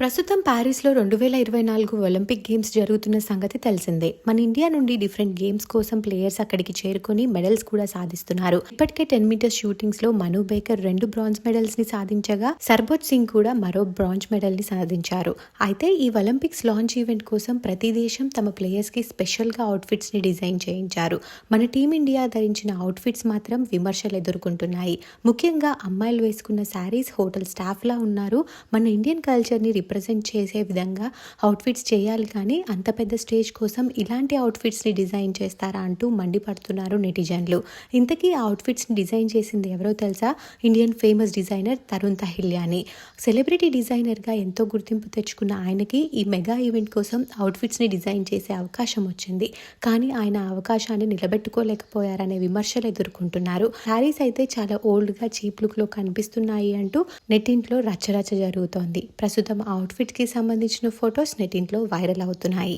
ప్రస్తుతం ప్యారిస్లో రెండు వేల ఇరవై నాలుగు ఒలింపిక్ గేమ్స్ జరుగుతున్న సంగతి తెలిసిందే. మన ఇండియా నుండి డిఫరెంట్ గేమ్స్ కోసం ప్లేయర్స్ అక్కడికి చేరుకొని మెడల్స్ కూడా సాధిస్తున్నారు. ఇప్పటికే టెన్ మీటర్స్ షూటింగ్స్లో మను బేకర్ రెండు బ్రాంజ్ మెడల్స్ని సాధించగా సర్బోత్ సింగ్ కూడా మరో బ్రాంజ్ మెడల్ని సాధించారు. అయితే ఈ ఒలింపిక్స్ లాంచ్ ఈవెంట్ కోసం ప్రతి దేశం తమ ప్లేయర్స్కి స్పెషల్గా అవుట్ఫిట్స్ని డిజైన్ చేయించారు. మన టీమిండియా ధరించిన అవుట్ఫిట్స్ మాత్రం విమర్శలు ఎదుర్కొంటున్నాయి. ముఖ్యంగా అమ్మాయిలు వేసుకున్న శారీస్ హోటల్ స్టాఫ్ లా ఉన్నారు. మన ఇండియన్ కల్చర్ని రిప్రజెంట్ చేసే విధంగా అవుట్ఫిట్స్ చేయాలి కానీ అంత పెద్ద స్టేజ్ కోసం ఇలాంటి అవుట్ఫిట్స్ని డిజైన్ చేస్తారా అంటూ మండిపడుతున్నారు నెటిజన్లు. ఇంతకీ ఆ అవుట్ఫిట్స్ని డిజైన్ చేసింది ఎవరో తెలుసా? Indian famous designer Tarun Tahiliani celebrity డిజైనర్గా ఎంతో గుర్తింపు తెచ్చుకున్న ఆయనకి ఈ మెగా ఈవెంట్ కోసం అవుట్ఫిట్స్ని డిజైన్ చేసే అవకాశం వచ్చింది. కానీ ఆయన అవకాశాన్ని నిలబెట్టుకోలేకపోయారనే విమర్శలు ఎదుర్కొంటున్నారు. శారీస్ అయితే చాలా ఓల్డ్గా చీప్ లుక్లో కనిపిస్తున్నాయి అంటూ నెట్టింట్లో రచ్చరచ్చ జరుగుతోంది. ప్రస్తుతం అవుట్ఫిట్కి అవుట్ఫిట్కి సంబంధించిన ఫొటోస్ నెటింట్లో వైరల్ అవుతున్నాయి.